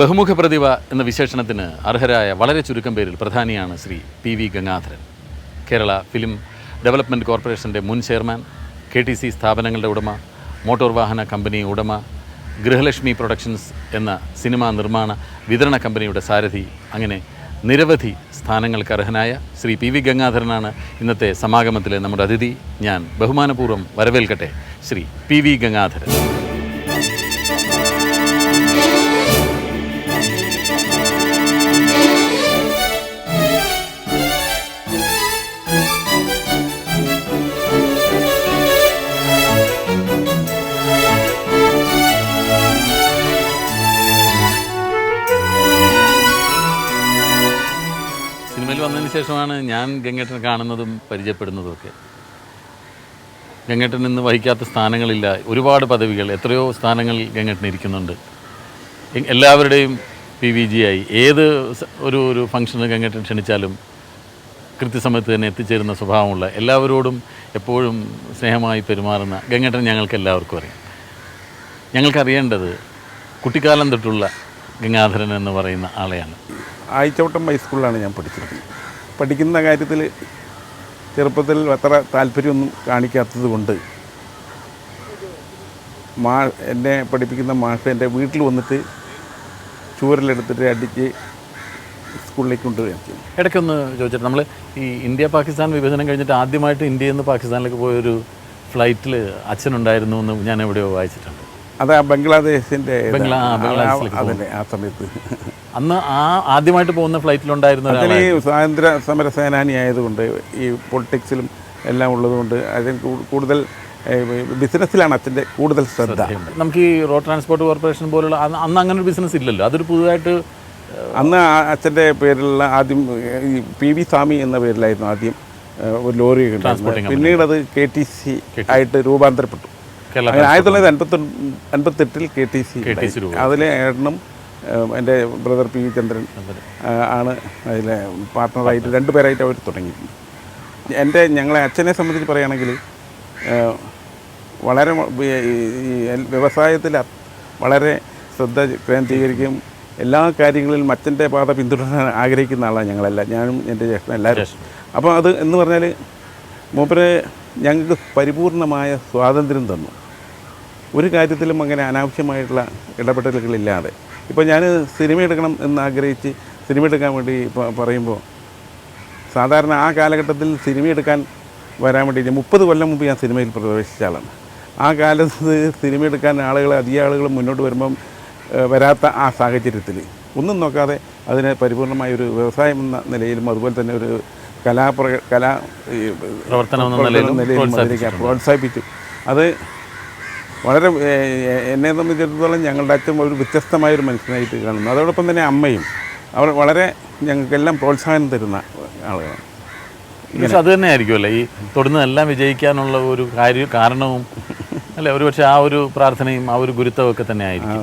ബഹുമുഖ പ്രതിഭ എന്ന വിശേഷണത്തിന് അർഹരായ വളരെ ചുരുക്കം പേരിൽ പ്രധാനിയാണ് Shri P V Gangadharan. Kerala film development കോർപ്പറേഷന്റെ മുൻ ചെയർമാൻ കെ ടി സി സ്ഥാപനങ്ങളുടെ ഉടമ മോട്ടോർ വാഹന കമ്പനി ഉടമ ഗൃഹലക്ഷ്മി പ്രൊഡക്ഷൻസ് എന്ന സിനിമാ നിർമ്മാണ വിതരണ കമ്പനിയുടെ സാരഥി അങ്ങനെ നിരവധി സ്ഥാനങ്ങൾക്ക് അർഹനായ ശ്രീ പി വി ഗംഗാധരനാണ് ഇന്നത്തെ സമാഗമത്തിലെ നമ്മുടെ അതിഥി. ഞാൻ ബഹുമാനപൂർവം വരവേൽക്കട്ടെ ശ്രീ പി വി ഗംഗാധരൻ. സിനിമയിൽ വന്നതിന് ശേഷമാണ് ഞാൻ ഗംഗേട്ടനെ കാണുന്നതും പരിചയപ്പെടുന്നതും ഒക്കെ. ഗംഗേട്ടൻ ഇന്ന് വഹിക്കാത്ത സ്ഥാനങ്ങളില്ല. ഒരുപാട് പദവികൾ എത്രയോ സ്ഥാനങ്ങൾ ഗംഗേട്ടൻ ഇരിക്കുന്നുണ്ട്. എല്ലാവരുടെയും പി വി ജി ആയി. ഏത് ഒരു ഒരു ഫംഗ്ഷന് ഗംഗേട്ടൻ ക്ഷണിച്ചാലും കൃത്യസമയത്ത് തന്നെ എത്തിച്ചേരുന്ന സ്വഭാവമുള്ള എല്ലാവരോടും എപ്പോഴും സ്നേഹമായി പെരുമാറുന്ന ഗംഗേട്ടൻ ഞങ്ങൾക്ക് എല്ലാവർക്കും അറിയാം. ഞങ്ങൾക്കറിയേണ്ടത് കുട്ടിക്കാലം തൊട്ടുള്ള ഗംഗാധരൻ എന്ന് പറയുന്ന ആളെയാണ്. ആയിച്ചവട്ടം ഹൈസ്കൂളിലാണ് ഞാൻ പഠിച്ചിരുന്നത് പഠിക്കുന്ന കാര്യത്തിൽ ചെറുപ്പത്തിൽ അത്ര താല്പര്യമൊന്നും കാണിക്കാത്തത് കൊണ്ട് മാ എന്നെ പഠിപ്പിക്കുന്ന മാഷ് എന്റെ വീട്ടിൽ വന്നിട്ട് ചൂരലെടുത്തിട്ട് അടിച്ച് സ്കൂളിലേക്ക് കൊണ്ടുവരും ഇടയ്ക്കൊന്ന് ചോദിച്ചിട്ട് നമ്മൾ ഈ ഇന്ത്യ പാകിസ്ഥാൻ വിഭജനം കഴിഞ്ഞിട്ട് ആദ്യമായിട്ട് ഇന്ത്യയിൽ നിന്ന് പാകിസ്ഥാനിലേക്ക് പോയൊരു ഫ്ലൈറ്റിൽ അച്ഛനുണ്ടായിരുന്നു എന്ന് ഞാൻ എവിടെയോ വായിച്ചിട്ടുണ്ട്. അത് ആ ബംഗ്ലാദേശിന്റെ. ബംഗ്ലാ- ആ, സമയത്ത്. അന്ന് ആ ആദ്യമായിട്ട് പോകുന്ന ഫ്ലൈറ്റിലുണ്ടായിരുന്നു അതിന് ഈ സ്വാതന്ത്ര്യ സമര സേനാനി ആയതുകൊണ്ട് ഈ പൊളിറ്റിക്സിലും എല്ലാം ഉള്ളതുകൊണ്ട് അതിന് കൂടുതൽ ബിസിനസ്സിലാണ് അച്ഛന്റെ കൂടുതൽ ശ്രദ്ധ. നമുക്ക് ഈ റോഡ് ട്രാൻസ്പോർട്ട് കോർപ്പറേഷൻ പോലുള്ള അന്ന് അങ്ങനെ ഒരു ബിസിനസ് ഇല്ലല്ലോ. അതൊരു പുതുതായിട്ട് അന്ന് അച്ഛന്റെ പേരിലുള്ള ആദ്യം ഈ പി വി സ്വാമി എന്ന പേരിലായിരുന്നു ആദ്യം ഒരു ലോറി Transporting പിന്നീട് അത് കെ ടി സി. ആയിട്ട് രൂപാന്തരപ്പെട്ടു. ആയിരത്തി തൊള്ളായിരത്തി അൻപത്തി അൻപത്തെട്ടിൽ കെ ടി സി അതിലെ ഏട്ടനും എന്റെ ബ്രദർ പി വി ചന്ദ്രൻ ആണ് അതിലെ പാർട്ട്ണറായിട്ട് രണ്ടുപേരായിട്ട് അവർ തുടങ്ങിയിട്ടുണ്ട്. എന്റെ ഞങ്ങളെ അച്ഛനെ സംബന്ധിച്ച് പറയുകയാണെങ്കിൽ വളരെ ഈ- ഈ വ്യവസായത്തിൽ വളരെ ശ്രദ്ധ കേന്ദ്രീകരിക്കുകയും എല്ലാ കാര്യങ്ങളിലും അച്ഛന്റെ പാത പിന്തുടരാൻ ആഗ്രഹിക്കുന്ന ആളാണ് ഞങ്ങളെല്ലാം ഞാനും എന്റെ ജ്യേഷ്ഠനും എല്ലാവരും. അപ്പോൾ അത് എന്ന് പറഞ്ഞാൽ മൂപ്പരെ ഞങ്ങൾക്ക് പരിപൂർണമായ സ്വാതന്ത്ര്യം തന്നു. ഒരു കാര്യത്തിലും അങ്ങനെ അനാവശ്യമായിട്ടുള്ള ഇടപെടലുകളില്ലാതെ. ഇപ്പോൾ ഞാൻ സിനിമ എടുക്കണം എന്ന് ആഗ്രഹിച്ച് സിനിമ എടുക്കാൻ വേണ്ടി ഇപ്പോൾ പറയുമ്പോൾ സാധാരണ ആ കാലഘട്ടത്തിൽ സിനിമ എടുക്കാൻ വരാൻ വേണ്ടി മുപ്പത് കൊല്ലം മുമ്പ് ഞാൻ സിനിമയിൽ പ്രവേശിച്ച ആളാണ്. ആ കാലത്ത് സിനിമ എടുക്കാൻ ആളുകൾ അധിക ആളുകൾ മുന്നോട്ട് വരുമ്പം വരാത്ത ആ സാഹചര്യത്തിൽ ഒന്നും നോക്കാതെ അതിനെ പരിപൂർണമായ ഒരു വ്യവസായം എന്ന നിലയിലും അതുപോലെ തന്നെ ഒരു കലാപ്ര കലാ പ്രവർത്തനം നിലയിലും പ്രോത്സാഹിപ്പിച്ചു. അത് വളരെ എന്നെ സംബന്ധിച്ചിടത്തോളം ഞങ്ങളുടെ അച്ഛൻ ഒരു വ്യത്യസ്തമായൊരു മനുഷ്യനായിട്ട് കാണുന്നു. അതോടൊപ്പം തന്നെ അമ്മയും അവർ വളരെ ഞങ്ങൾക്കെല്ലാം പ്രോത്സാഹനം തരുന്ന ആളുകളാണ്. പക്ഷെ അത് തന്നെ ആയിരിക്കും അല്ലേ? ഈ തൊടുന്നതെല്ലാം വിജയിക്കാനുള്ള ഒരു കാര്യ കാരണവും അല്ലെ? ഒരുപക്ഷെ ആ ഒരു പ്രാർത്ഥനയും ആ ഒരു ഗുരുത്വമൊക്കെ ഒക്കെ തന്നെ ആയിരിക്കും